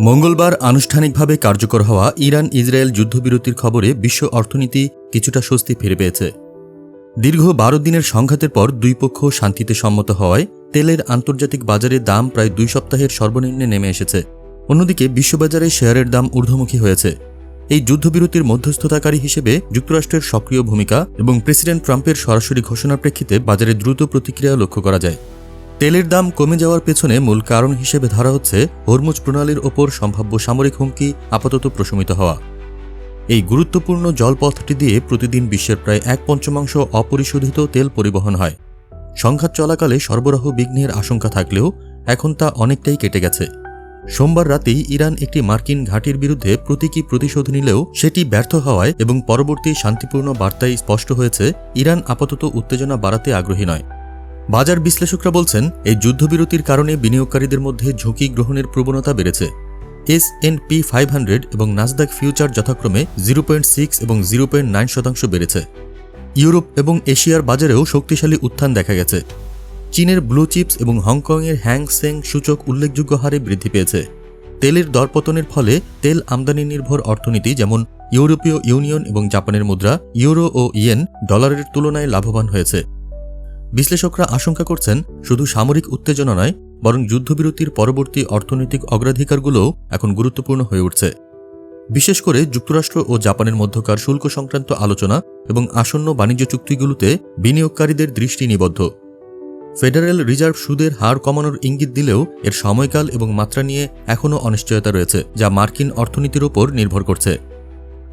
মঙ্গলবার আনুষ্ঠানিকভাবে কার্যকর হওয়া ইরান ইসরায়েল যুদ্ধবিরতির খবরে বিশ্ব অর্থনীতি কিছুটা স্বস্তি ফিরে পেয়েছে। দীর্ঘ বারো দিনের সংঘাতের পর দুই পক্ষ শান্তিতে সম্মত হওয়ায় তেলের আন্তর্জাতিক বাজারে দাম প্রায় দুই সপ্তাহের সর্বনিম্নে নেমে এসেছে। অন্যদিকে বিশ্ববাজারে শেয়ারের দাম ঊর্ধ্বমুখী হয়েছে। এই যুদ্ধবিরতির মধ্যস্থতাকারী হিসেবে যুক্তরাষ্ট্রের সক্রিয় ভূমিকা এবং প্রেসিডেন্ট ট্রাম্পের সরাসরি ঘোষণার প্রেক্ষিতে বাজারে দ্রুত প্রতিক্রিয়া লক্ষ্য করা যায়। তেলের দাম কমে যাওয়ার পেছনে মূল কারণ হিসেবে ধরা হচ্ছে হরমুজ প্রণালীর ওপর সম্ভাব্য সামরিক হুমকি, আপাতত প্রশমিত হওয়া। এই গুরুত্বপূর্ণ জলপথটি দিয়ে প্রতিদিন বিশ্বের প্রায় এক পঞ্চমাংশ অপরিশোধিত তেল পরিবহন হয়। সংঘাত চলাকালে সরবরাহ বিঘ্নের আশঙ্কা থাকলেও এখন তা অনেকটাই কেটে গেছে। সোমবার রাতেই ইরান একটি মার্কিন ঘাঁটির বিরুদ্ধে প্রতীকী প্রতিশোধ নিলেও সেটি ব্যর্থ হওয়ায় এবং পরবর্তী শান্তিপূর্ণ বার্তায় স্পষ্ট হয়েছে, ইরান আপাতত উত্তেজনা বাড়াতে আগ্রহী নয়। বাজার বিশ্লেষকরা বলছেন, এই যুদ্ধবিরতির কারণে বিনিয়োগকারীদের মধ্যে ঝুঁকি গ্রহণের প্রবণতা বেড়েছে। S and P five hundred এবং নাসদাক ফিউচার যথাক্রমে জিরো পয়েন্ট সিক্স এবং জিরো পয়েন্ট নাইন শতাংশ বেড়েছে। ইউরোপ এবং এশিয়ার বাজারেও শক্তিশালী উত্থান দেখা গেছে। চীনের ব্লু চিপস এবং হংকংয়ের হ্যাং সেং সূচক উল্লেখযোগ্য হারে বৃদ্ধি পেয়েছে। তেলের দরপতনের ফলে তেল আমদানি নির্ভর অর্থনীতি যেমন ইউরোপীয় ইউনিয়ন এবং জাপানের মুদ্রা, ইউরো ও ইয়েন ডলারের তুলনায় লাভবান হয়েছে। বিশ্লেষকরা আশঙ্কা করছেন, শুধু সামরিক উত্তেজনা নয়, বরং যুদ্ধবিরতির পরবর্তী অর্থনৈতিক অগ্রাধিকারগুলোও এখন গুরুত্বপূর্ণ হয়ে উঠছে। বিশেষ করে যুক্তরাষ্ট্র ও জাপানের মধ্যকার শুল্ক সংক্রান্ত আলোচনা এবং আসন্ন বাণিজ্য চুক্তিগুলোতে বিনিয়োগকারীদের দৃষ্টি নিবদ্ধ। ফেডারেল রিজার্ভ সুদের হার কমানোর ইঙ্গিত দিলেও এর সময়কাল এবং মাত্রা নিয়ে এখনও অনিশ্চয়তা রয়েছে, যা মার্কিন অর্থনীতির ওপর নির্ভর করছে।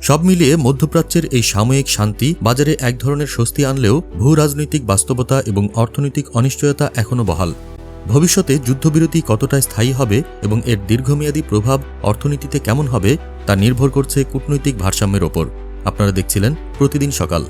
সব মিলিয়ে মধ্যপ্রাচ্যের এই সাময়িক শান্তি বাজারে এক ধরনের স্বস্তি আনলেও ভূ রাজনৈতিক বাস্তবতা এবং অর্থনৈতিক অনিশ্চয়তা এখনও বহাল। ভবিষ্যতে যুদ্ধবিরতি কতটা স্থায়ী হবে এবং এর দীর্ঘমেয়াদী প্রভাব অর্থনীতিতে কেমন হবে তা নির্ভর করছে কূটনৈতিক ভারসাম্যের ওপর। আপনারা দেখছিলেন প্রতিদিন সকাল।